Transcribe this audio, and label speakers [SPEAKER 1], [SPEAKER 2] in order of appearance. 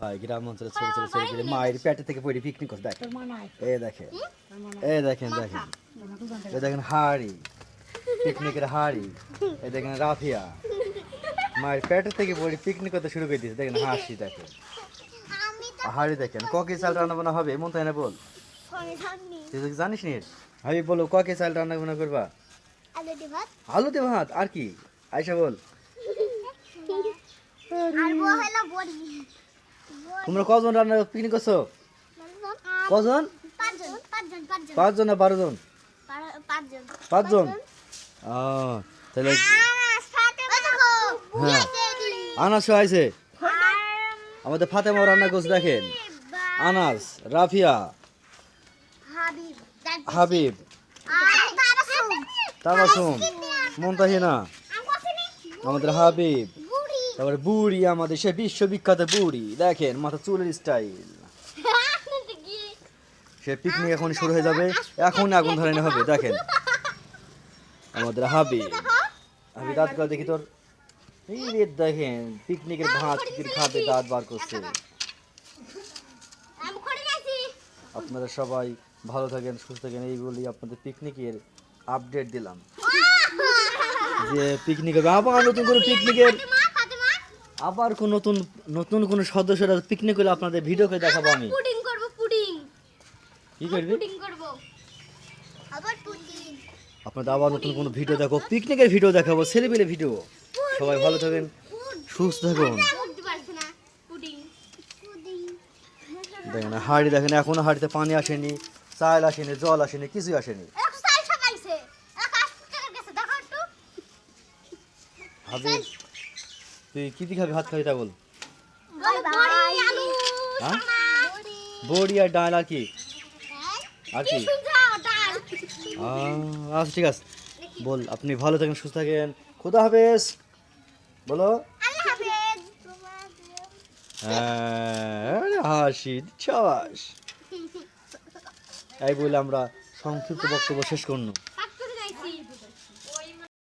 [SPEAKER 1] ভাই গ্রাম অঞ্চলে ছোট ছোট ছেলেগুলি মায়ের পেটে থেকে পড়ে পিকনিক করতে দেখেন এই দেখেন এই দেখেন। দেখেন এই দেখেন হাড়ি পিকনিকের হাড়ি। এই দেখেন রাফিয়া। মায়ের পেটের থেকে পড়ে পিকনিক করতে শুরু করে দিয়েছে। দেখেন হাসি দেখেন। হাড়ি দেখেন ককে চাল রান্না বান্না হবে এমন তাই না বল? তুই জানিস নি? আমি বলো ককে চাল রান্না বান্না করবা?
[SPEAKER 2] আলুটি ভাত।
[SPEAKER 1] আলু দে ভাত? আর কি? আয়সা বল।
[SPEAKER 2] আর হলো বড়ি।
[SPEAKER 1] তোমরা কজন রান্না পিকনিক করছ? কজন?
[SPEAKER 2] পাঁচজন
[SPEAKER 1] না বারো জন
[SPEAKER 2] পাঁচজন
[SPEAKER 1] তাহলে হ্যাঁ। আনাস আইছে আমাদের ফাতেমা রান্না করছে, দেখেন। আনাস, রাফিয়া।
[SPEAKER 2] হাবিব।
[SPEAKER 1] হাবিব তাবাসুম মন্তাহিনা। আমাদের হাবিব। তারপরে বুড়ি আমাদের সে বিশ্ববিখ্যাত বুড়ি। দেখেন মাথা চুলের স্টাইল সে পিকনিক এখন শুরু হয়ে যাবে। এখন আগুন ধরানো হবে দেখেন। আমাদের হাবিব। আমি দাঁত করে দেখি তোর। এই রে দেখেন পিকনিকের ভাত কি খাবে দাঁত বার করছে। আপনারা সবাই ভালো থাকেন সুস্থ থাকেন এই বলি আপনাদের পিকনিকের আপডেট দিলাম। যে পিকনিক হবে আবার নতুন করে পিকনিকের আবার কোন নতুন নতুন কোন সদস্যরা পিকনিক হলে আপনাদের ভিডিও করে দেখাবো আমি।
[SPEAKER 2] পুডিং করব পুডিং
[SPEAKER 1] কি করবি?
[SPEAKER 2] পুডিং করব। আবার পুডিং
[SPEAKER 1] আপনাদের আবার নতুন কোনো ভিডিও দেখো পিকনিকের ভিডিও দেখাবো ছেলেবেলে ভিডিও সবাই ভালো থাকেন সুস্থ থাকুন।
[SPEAKER 2] বুঝতে পারছ না পুডিং পুডিং
[SPEAKER 1] দেখেন হাড়ি দেখেন এখনও হাড়িতে পানি আসেনি চাল আসেনি জল আসেনি কিছুই আসেনি।
[SPEAKER 2] এক
[SPEAKER 1] তুই কি দিয়ে খাবি? ভাত খাবি তা বল হ্যাঁ?
[SPEAKER 2] বড়ি
[SPEAKER 1] বড়ি আর ডাল আর কি? আর কি? আচ্ছা ঠিক আছে। বল আপনি ভালো থাকেন সুস্থ থাকেন। খুদা হাফেজ। বলো। হ্যাঁ হাসি চাস এই বলে আমরা সংক্ষিপ্ত বক্তব্য শেষ করুন।